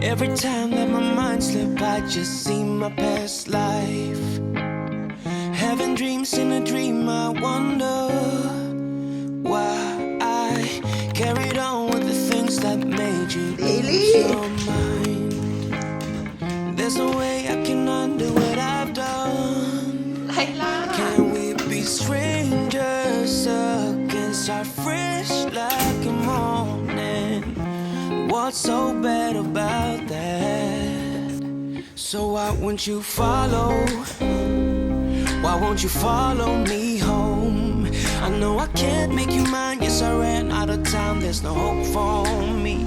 Every time that my mind slip, I just see my past life. Having dreams in a dream, I wonder why I carried on with the things that made you lose your mind. There's no way I can undo what I've done. ไล so bad about that? So why won't you follow? Why won't you follow me home? I know I can't make you mine. Yes, I ran out of time. There's no hope for me.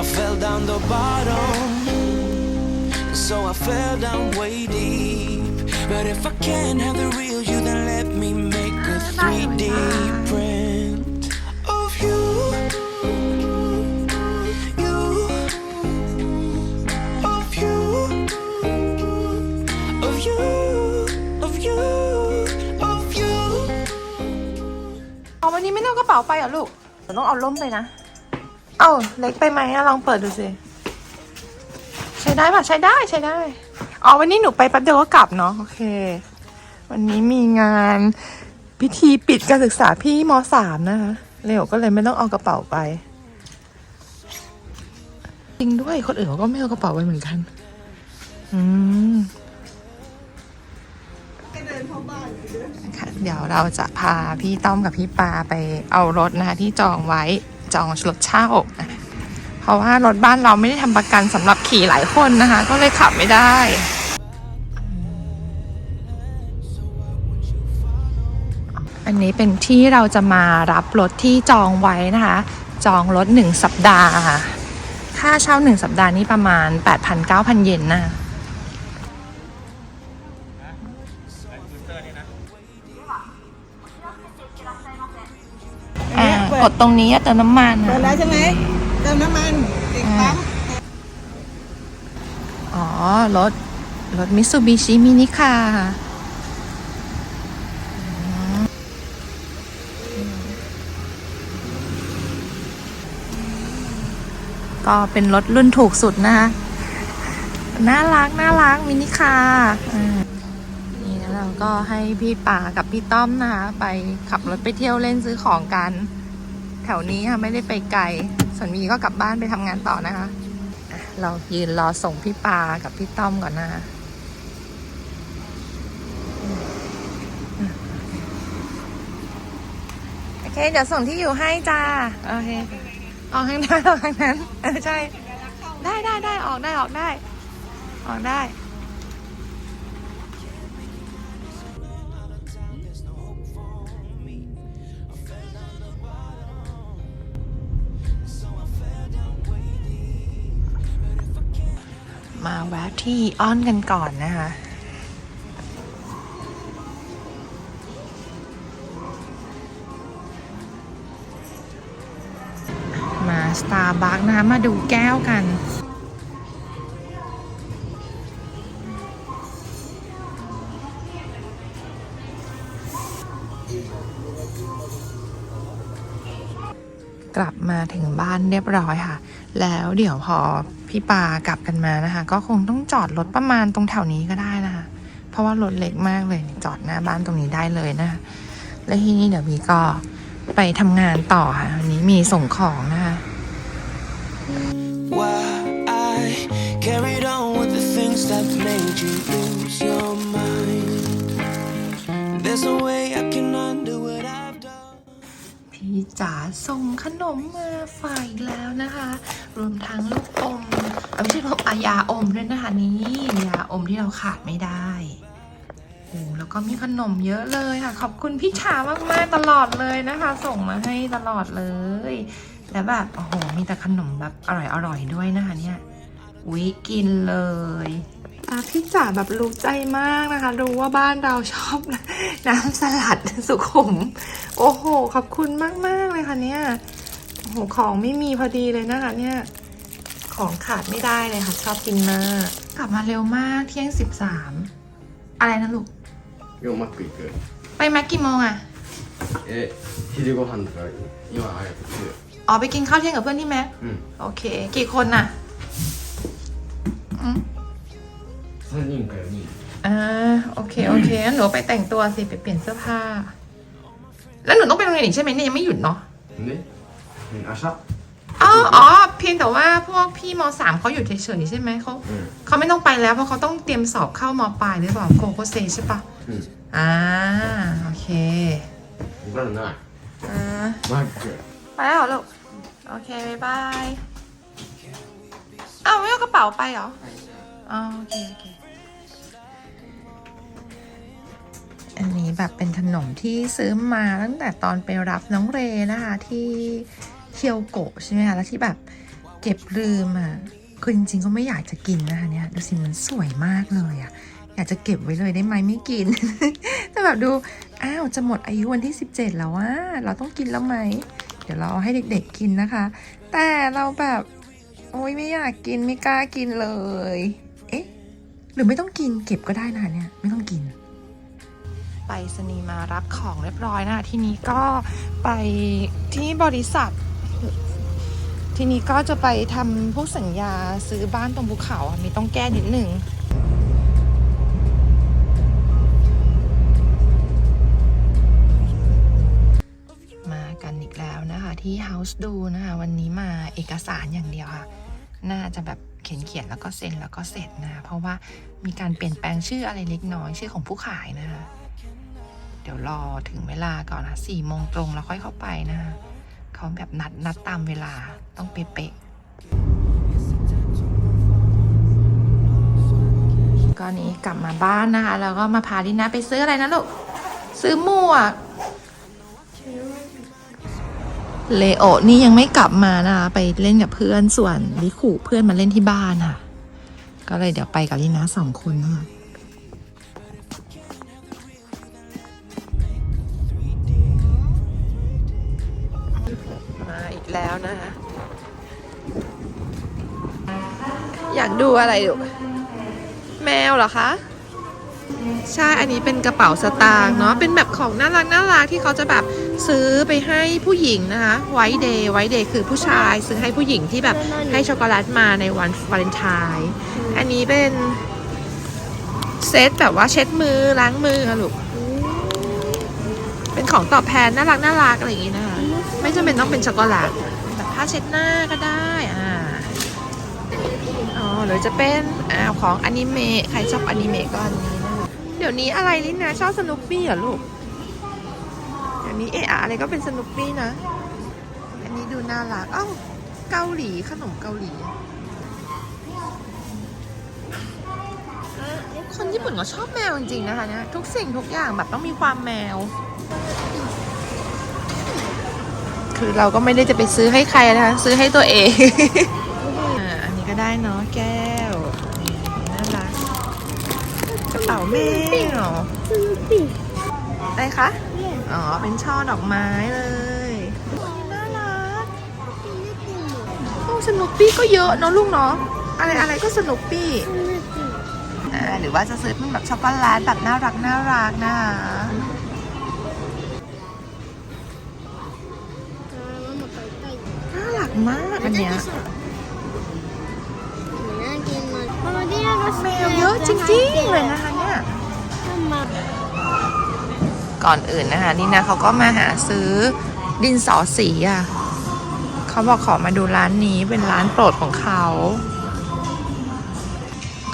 I fell down the bottom. So I fell down way deep. But if I can't have the real you, then let me make a 3D วันนี้ไม่ต้องกระเป๋าไปเหรอลูกต้องเอาล่มไปนะ เอ้าเล็กไปไหมอะลองเปิดดูสิ ใช้ได้ป่ะใช้ได้ใช้ได้ อ๋อวันนี้หนูไปแป๊บเดียวก็กลับเนาะโอเค วันนี้มีงานพิธีปิดการศึกษาพี่มสามนะคะเร็วก็เลยไม่ต้องเอากระเป๋าไป จริงด้วยคนอื่นเขาก็ไม่เอากระเป๋าไปเหมือนกัน อืม ค่ะเดี๋ยวเราจะพาพี่ต้อมกับพี่ปาไปเอารถนะคะที่จองไว้จองรถเช่า เพราะว่ารถบ้านเราไม่ได้ทำประกันสำหรับขี่หลายคนนะคะ ก็เลยขับไม่ได้อันนี้เป็นที่เราจะมารับรถที่จองไว้นะคะ จองรถหนึ่งสัปดาห์ ค่าเช่าหนึ่งสัปดาห์นี้ประมาณ 8,000-9,000 เยนนะ กดตรงนี้อะเติมน้ำมันเปิดแล้วใช่ไหมเติมน้ำมันติดปั๊มอ๋อ รถ รถมิ t ซูบิชิมินิคาก็เป็นรถรุ่นถูกสุดนะคะ น่ารัก น่ารัก มินิคาอ่านี่แล้วเราก็ให้พี่ป่ากับพี่ต้อมนะคะ ไปขับรถไปเที่ยวเล่นซื้อของกันแถวนี้ค่ะไม่ได้ไปไกลส่วนมีก็กลับบ้านไปทำงานต่อนะคะเรายืนรอส่งพี่ปากับพี่ต้อมก่อนนะคะโอเค เดี๋ยวส่งที่อยู่ให้จ้าโอเคออกทางนั้นออกทางนั้นเออใช่ ได้ได้ได้ออกได้ออกได้ ออกได้ มาแวะที่อ้อนกันก่อนนะคะมาสตาร์บัคนะคะมาดูแก้วกัน กลับมาถึงบ้านเรียบร้อยค่ะ แล้วเดี๋ยวพอพี่ปากลับกันมานะคะ ก็คงต้องจอดรถประมาณตรงแถวนี้ก็ได้นะคะ เพราะว่ารถเล็กมากเลย จอดหน้าบ้านตรงนี้ได้เลยนะคะ และที่นี้เดี๋ยวมีก็ไปทำงานต่อค่ะวันนี้มีส่งของนะคะ Why I carried on with the things that made you lose your mind. There's no way I ีจ๋าส่งขนมมาฝ่ากอีกแล้วนะคะ รวมทั้งลูกอมไม่ใช่ลูกอายาอมด้วยนะคะนี่ยาอมที่เราขาดไม่ได้โอ้แล้วก็มีขนมเยอะเลยค่ะ ขอบคุณพี่ฉามากๆตลอดเลยนะคะ ส่งมาให้ตลอดเลย แล้วแบบโอ้โหมีแต่ขนมแบบอร่อยๆด้วยนะคะเนี่ยวิกินเลย พี่จ๋าแบบรู้ใจมากนะคะ รู้ว่าบ้านเราชอบน้ำสลัดสุขุม โอ้โห ขอบคุณมาก ๆ เลยค่ะเนี่ยโอ้โหของไม่มีพอดีเลยนะคะเนี่ย ของขาดไม่ได้เลยค่ะ ชอบกินมาก กลับมาเร็วมากเที่ยงสิบสามอะไรนะลูก 요만큼 있고 요. ไปแม็กกี่โมงอะที่จ 예, 히드น한드라 이거 아예 อ๋อไปกินข้าวเที่ยงกับเพื่อนที่แม็ก 응. โอเค กี่คนอะ 三人กับนี่อ่าโอเคโอเคหนูไปแต่งตัวสิไปเปลี่ยนเสื้อผ้า แล้วหนูต้องไปโรงเรียนอีกใช่ไหมเนี่ยยังไม่หยุดเนาะเนี่ยอาชาอ๋ออ๋อเพียงแต่ว่าพวกพี่มสามเขาอยู่เฉยๆใช่ไหมเขาเขาไม่ต้องไปแล้วเพราะเขาต้องเตรียมสอบเข้ามปลายหรือเปล่าโคโกเซใช่ปะอ่าโอเคก็น่ามาเกิไปแล้วลูกโอเคบายบายอ้าวไม่เอากระเป๋าไปเหรออ๋อโอเคโอเค อันนี้แบบเป็นขนมที่ซื้อมาตั้งแต่ตอนไปรับน้องเรนะคะ ที่เคียวโกะใช่ไหมคะแล้วที่แบบเก็บลืมอะคือจริงๆก็ไม่อยากจะกินนะคะเนี่ยดูสิมันสวยมากเลยอะอยากจะเก็บไว้เลยได้ไหมไม่กิน แต่แบบดูอ้าวจะหมดอายุวันที่ 17 แล้วว่าเราต้องกินแล้วไหมเดี๋ยวเราให้เด็กๆกินนะคะ แต่เราแบบโอ๊ยไม่อยากกินไม่กล้ากินเลย เอ๊ะ หรือไม่ต้องกินเก็บก็ได้นะคะเนี่ยไม่ต้องกิน ไปสนีมารับของเรียบร้อยนะคะทีนี้ก็ไปที่บริษัท ทีนี้ก็จะไปทำพวกสัญญาซื้อบ้านตรงภูเขาอะมีต้องแก้นิดหนึ่งมากันอีกแล้วนะคะที่ House ดูนะคะวันนี้มาเอกสารอย่างเดียวค่ะ น่าจะแบบเขียนเขียนแล้วก็เซ็นแล้วก็เสร็จนะ เพราะว่ามีการเปลี่ยนแปลงชื่ออะไรเล็กน้อยชื่อของผู้ขายนะคะ ดี๋ยวรอถึงเวลาก่อนนะสี่โมงตรงแล้วค่อยเข้าไปนะเขาแบบนัดนัดตามเวลาต้องเป๊ะก็นี้กลับมาบ้านนะคะ แล้วก็มาพาลินะไปซื้ออะไรนะลูก ซื้อหมวกเลโอนี่ยังไม่กลับมานะคะ ไปเล่นกับเพื่อนส่วนลิคุเพื่อนมาเล่นที่บ้านค่ะ ก็เลยเดี๋ยวไปกับลินะสองคนนะคะ แล้วนะคะ อยากดูอะไรลูกแมวเหรอคะ ใช่ อันนี้เป็นกระเป๋าสตางค์เนาะ เป็นแบบของน่ารักน่ารักที่เขาจะแบบซื้อไปให้ผู้หญิงนะคะ ไวท์เดย์ไวท์เดย์คือผู้ชายซื้อให้ผู้หญิงที่แบบให้ช็อกโกแลตมาในวันวาเลนไทน์อันนี้เป็นเซตแบบว่าเช็ดมือล้างมืออะลูก เป็นของตอบแทนน่ารักน่ารักอะไรอย่างงี้นะคะ ไม่จำเป็นต้องเป็นช็อกโกแลตแบบผ้าเช็ดหน้าก็ได้อ่าอ๋อหรือจะเป็นอ่าของอนิเมะใครชอบอนิเมะก็อันนี้นะเดี๋ยวนี้อะไรลินนะชอบสนุปปี้เหรอลูกเดี๋ยวนี้เอออะไรก็เป็นสนุปปี้นะ อันนี้ดูน่ารักอ้าเกาหลีขนมเกาหลีคนญี่ปุ่นก็ชอบแมวจริงๆนะคะเนี่ยทุกสิ่งทุกอย่างแบบต้องมีความแมว คือเราก็ไม่ได้จะไปซื้อให้ใครนะคะ ซื้อให้ตัวเองอันนี้ก็ได้เนาะแก้วน่ารักกระเป๋าแมวอะไรคะ อ๋อ เป็นช่อดอกไม้เลยน่ารักโอ้สนุปปี้ก็เยอะเนาะลูกเนาะอะไรอะไรก็สนุปปี้อ่าหรือว่าจะซื้อเป็นแบบช็อกโกแลตแบบน่ารักน่ารักนะคะ น่ารักมากอันเนี้ยแมวเยอะจริงๆเลยนะคะเนี่ยก่อนอื่นนะคะ นี่นะเขาก็มาหาซื้อดินสอสีอะเขาบอกขอมาดูร้านนี้เป็นร้านโปรดของเขา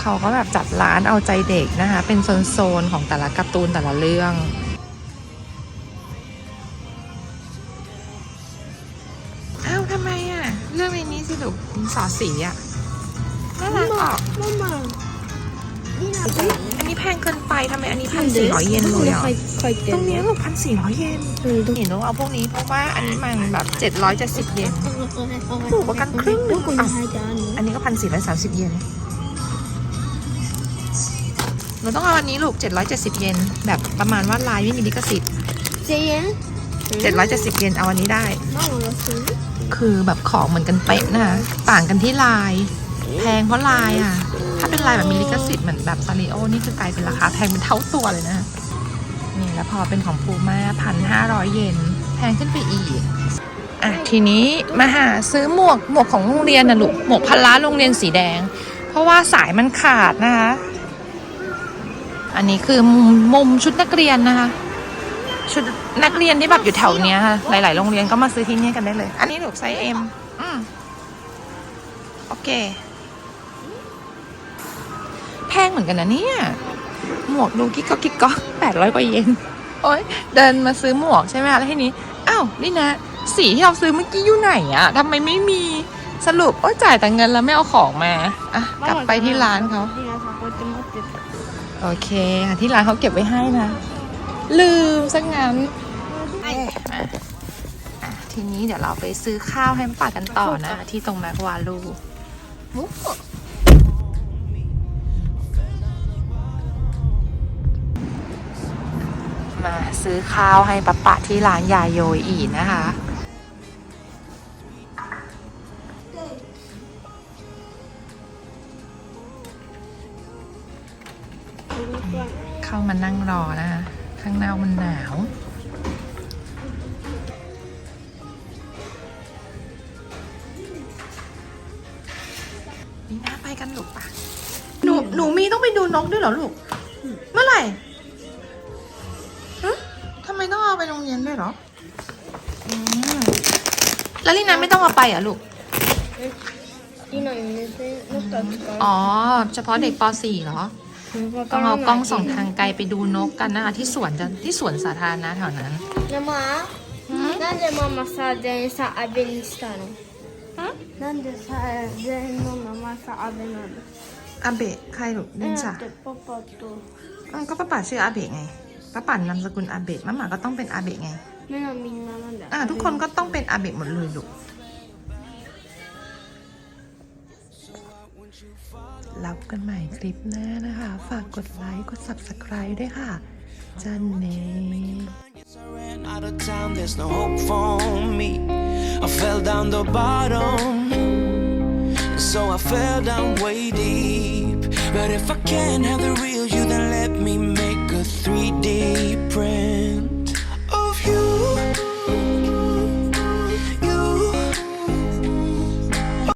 เขาก็แบบจัดร้านเอาใจเด็กนะคะ เป็นโซนๆของแต่ละการ์ตูนแต่ละเรื่อง ดินสอสีอะน่ารักออกอันนี้แพงเกินไปทำไมอันนี้พันสี่ร้อยเยนเลยอะตรงเนี้ยแบบพันสี่ร้อยเยนเห็นว่าเอาพวกนี้เพราะว่าอันนี้มันแบบเจ็ดร้อยเจ็ดสิบเยนถูกกว่ากันครึ่งหนึ่งอะอันนี้ก็พันสี่ร้อยสามสิบเยนหนูต้องเอาอันนี้ลูกเจ็ดร้อยเจ็ดสิบเยน แบบประมาณว่าลายไม่มีลิขสิทธิ์เจ็ดร้อยเจ็ดสิบเยน เอาอันนี้ได้ คือแบบของเหมือนกันเป๊ะนะคะต่างกันที่ลาย แพงเพราะลายอะ ถ้าเป็นลายแบบมีลิขสิทธิ์เหมือนแบบซาริโอนี่คือกลายเป็นราคาแพงเป็นเท่าตัวเลยนะนี่แล้วพอเป็นของพูมาพันห้าร้อยเยนแพงขึ้นไปอีกอะทีนี้มาหาซื้อหมวกหมวกของโรงเรียนนะลูกหมวกพันล้านโรงเรียนสีแดง เพราะว่าสายมันขาดนะคะ อันนี้คือมุมมุมชุดนักเรียนนะคะ ชุดนักเรียนที่แบบอยู่แถวเนี้ยค่ะหลาย ๆ โรงเรียนก็มาซื้อที่นี่กันได้เลย อันนี้หนูไซส์เอ็มโอเค แพงเหมือนกันนะเนี่ย หมวกดูกิ๊กก็กิ๊กก็แปดร้อยกว่าเยนโอ้ยเดินมาซื้อหมวกใช่ไหมแล้วทีนี้อ้าวนี่นะ สีที่เราซื้อเมื่อกี้อยู่ไหนอะทำไมไม่มีสรุปโอ้จ่ายแต่เงินแล้วไม่เอาของมาอะกลับไปที่ร้านเขาโอเคที่ร้านเขาเก็บไว้ให้นะ ลืมซะงั้นอะอะทีนี้เดี๋ยวเราไปซื้อข้าวให้ป้ากันต่อนะ ที่ตรงแมกวาลู มาซื้อข้าวให้ป้าปะที่ร้านยายโยยอีนะคะ เข้ามานั่งรอนะคะ ข้างหน้ามันหนาว นี่น่าไปกันลูกปะหนู หนูมีต้องไปดูนกด้วยเหรอลูก เมื่อไหร่ฮะทำไมต้องเอาไปโรงเรียนด้วยเหรออืมแล้วลีนาไม่ต้องเอาไปเหรอ่ะลูก 今の目線のった使 อ๋อ เฉพาะเด็กป .4 เหรอ うわ ต้อง から เอากล้อง ない ส่องทางไกลไปดูนกกันนะคะ ที่สวนจะที่สวนสาธารณะแถวนั้น ママなんでママさ全員さアベにしたのなんでさ全員の名前さアベなの อาเบะใครหรอลิน だ จ่า ってパパと อืมก็ป้าป่าชื่ออาเบะไงป้าป่านามสกุลอาเบะมาหมาก็ต้องเป็นอาเบะไง 目のみんななんで อ่า ทุกคนก็ต้องเป็นอาเบะหมดเลยลูก ลับกันใหม่คลิปหน้านะคะ ฝากกดไลค์กด subscribe ด้วยค่ะ จันเน Out of town, there's no hope for me. I fell down the bottom, so I fell down way deep. But if I can't have the real you, then let me make a 3D print.